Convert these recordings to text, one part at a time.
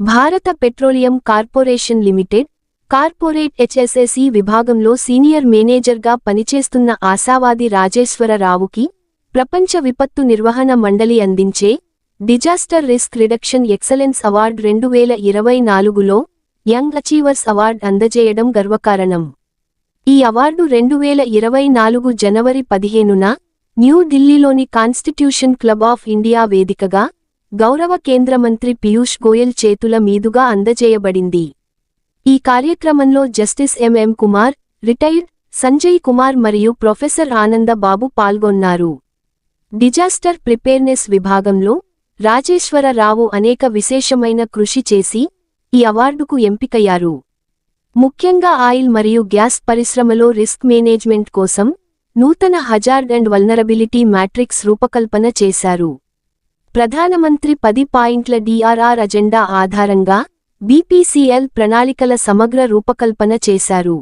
Bharat petroleum corporation limited corporate HSSE విభాగంలో senior మేనేజర్గా పనిచేస్తున్న ఆశావాది రాజేశ్వరరావుకి ప్రపంచ విపత్తు నిర్వహణ మండలి అందించే disaster risk reduction excellence award రెండు వేల ఇరవై నాలుగులో యంగ్ అచీవర్స్ అవార్డ్ అందజేయడం గర్వకారణం. ఈ అవార్డు రెండు వేల ఇరవై నాలుగు జనవరి పదిహేనున న్యూఢిల్లీలోని కాన్స్టిట్యూషన్ క్లబ్ ఆఫ్ ఇండియా వేదికగా గౌరవ కేంద్ర మంత్రి పీయూష్ గోయల్ చేతుల మీదుగా అందజేయబడింది. ఈ కార్యక్రమంలో justice MM Kumar retired Sanjay Kumar మరియు ప్రొఫెసర్ ఆనంద బాబు పాల్గొన్నారు. డిజాస్టర్ ప్రిపేర్నెస్ విభాగంలో రాజేశ్వరరావు అనేక విశేషమైన కృషి చేసి ఈ అవార్డుకు ఎంపికయ్యారు. ముఖ్యంగా ఆయిల్ మరియు గ్యాస్ పరిశ్రమలో రిస్క్ మేనేజ్మెంట్ కోసం నూతన హజార్డ్ అండ్ వల్నరబిలిటీ మ్యాట్రిక్స్ రూపకల్పన చేశారు. ప్రధానమంత్రి పది పాయింట్ల డిఆర్ఆర్ అజెండా ఆధారంగా బీపీసీఎల్ ప్రణాళికల సమగ్ర రూపకల్పన చేశారు.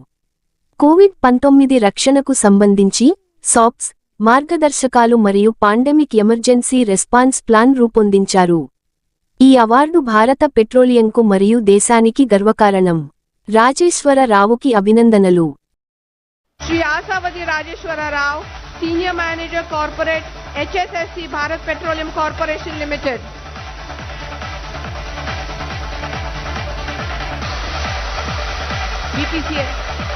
కోవిడ్ పంతొమ్మిది రక్షణకు సంబంధించి సాప్స్ మార్గదర్శకాలు మరియు పాండమిక్ ఎమర్జెన్సీ రెస్పాన్స్ ప్లాన్ రూపొందించారు. ఈ అవార్డు భారత పెట్రోలియంకు మరియు దేశానికి గర్వకారణం. రాజేశ్వరరావుకి అభినందనలు. Shri Ashavati Rajeshwara Rao senior manager corporate HSSC Bharat petroleum corporation limited. BPCL.